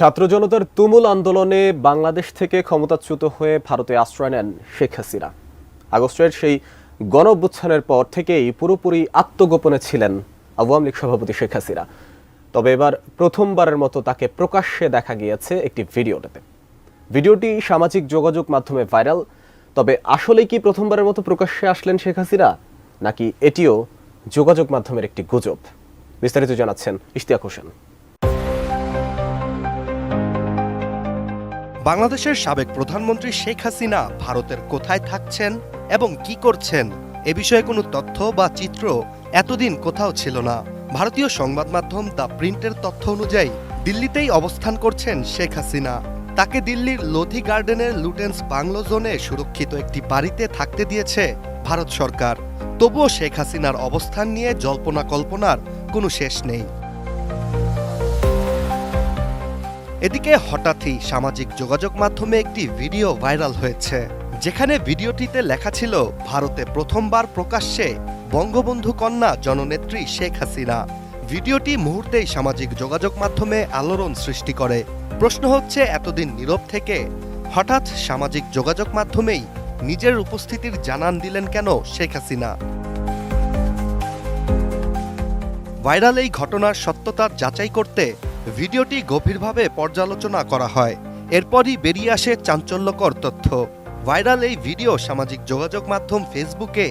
ছাত্র জনতার তুমুল আন্দোলনে বাংলাদেশ থেকে ক্ষমতাচ্যুত হয়ে ভারতে আশ্রয় নেন শেখ হাসিনা। আগস্টের সেই গণ পর থেকেই পুরোপুরি আত্মগোপনে ছিলেন আওয়ামী লীগ সভাপতি শেখ হাসিনা। তবে এবার প্রথমবারের মতো তাকে প্রকাশ্যে দেখা গিয়েছে একটি ভিডিওটাতে। ভিডিওটি সামাজিক যোগাযোগ মাধ্যমে ভাইরাল। তবে আসলে কি প্রথমবারের মতো প্রকাশ্যে আসলেন শেখ হাসিনা, নাকি এটিও যোগাযোগ মাধ্যমের একটি গুজব? বিস্তারিত জানাচ্ছেন ইশতিয়াক হোসেন। বাংলাদেশের সাবেক প্রধানমন্ত্রী শেখ হাসিনা ভারতের কোথায় থাকছেন এবং কি করছেন এ বিষয়ে কোনো তথ্য বা চিত্র এতদিন কোথাও ছিল না। ভারতীয় সংবাদ মাধ্যম দ্য প্রিন্টের তথ্য অনুযায়ী দিল্লিতেই অবস্থান করছেন শেখ হাসিনা। তাকে দিল্লির লোধি গার্ডেনের লুটেন্স বাংলো জোনে সুরক্ষিত একটি বাড়িতে থাকতে দিয়েছে ভারত সরকার। তবুও শেখ হাসিনার অবস্থান নিয়ে জল্পনা কল্পনার কোনো শেষ নেই। এদিকে হঠাৎই সামাজিক যোগাযোগ মাধ্যমে একটি ভিডিও ভাইরাল হয়েছে, যেখানে ভিডিওটিতে লেখা ছিল, ভারতে প্রথমবার প্রকাশ্যে বঙ্গবন্ধু কন্যা জননেত্রী শেখ হাসিনা। ভিডিওটি মুহূর্তেই সামাজিক যোগাযোগ মাধ্যমে আলোড়ন সৃষ্টি করে। প্রশ্ন হচ্ছে, এতদিন নীরব থেকে হঠাৎ সামাজিক যোগাযোগ মাধ্যমেই নিজের উপস্থিতির জানান দিলেন কেন শেখ হাসিনা? ভাইরাল এই ঘটনার সত্যতা যাচাই করতে ভিডিওটি গভীরভাবে পর্যালোচনা করা হয়। এরপরই বেরিয়ে আসে চাঞ্চল্যকর তথ্য। ভাইরাল এই ভিডিও সামাজিক যোগাযোগ মাধ্যম ফেসবুকে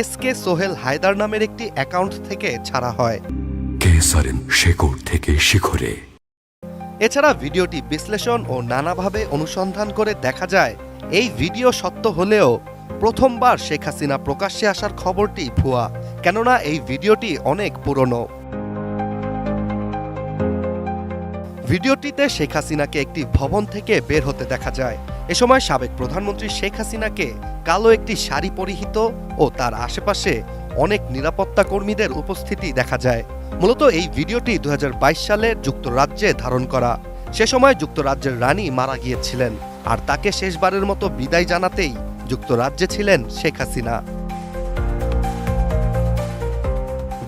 এস কে সোহেল হায়দার নামের একটি অ্যাকাউন্ট থেকে ছাড়া হয়। কেসারেন শেকড় থেকে শিখরে। এছাড়া ভিডিওটি বিশ্লেষণ ও নানাভাবে অনুসন্ধান করে দেখা যায় এই ভিডিও সত্য হলেও প্রথমবার শেখ হাসিনা প্রকাশ্যে আসার খবরটি ভুয়া কেননা এই ভিডিওটি অনেক পুরনো। ভিডিওটিতে শেখ হাসিনাকে একটি ভবন থেকে বের হতে দেখা যায়। এ সময় সাবেক প্রধানমন্ত্রী শেখ হাসিনাকে কালো একটি শাড়ি পরিহিত ও তার আশেপাশে অনেক নিরাপত্তা কর্মীদের উপস্থিতি দেখা যায়। মূলত এই ভিডিওটি দু হাজার বাইশ সালে যুক্তরাজ্যে ধারণ করা। সে সময় যুক্তরাজ্যের রানী মারা গিয়েছিলেন। আর তাকে শেষবারের মতো বিদায় জানাতেই যুক্তরাজ্যে ছিলেন শেখ হাসিনা।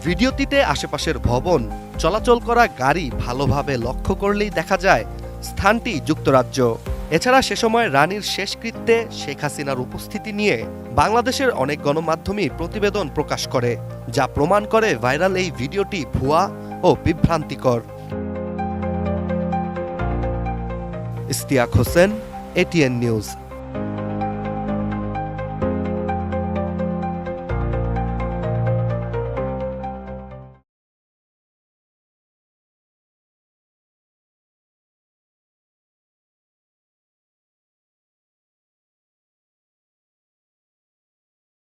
ভিডিওটিতে আশেপাশের ভবন, চলাচল করা গাড়ি ভালোভাবে লক্ষ্য করলেই দেখা যায় স্থানটি যুক্তরাজ্য। এছাড়া সে সময় রানীর শেষকৃত্যে শেখ হাসিনার উপস্থিতি নিয়ে বাংলাদেশের অনেক গণমাধ্যমই প্রতিবেদন প্রকাশ করে, যা প্রমাণ করে ভাইরাল এই ভিডিওটি ভুয়া ও বিভ্রান্তিকর। Istiaq Hossain, ATN news.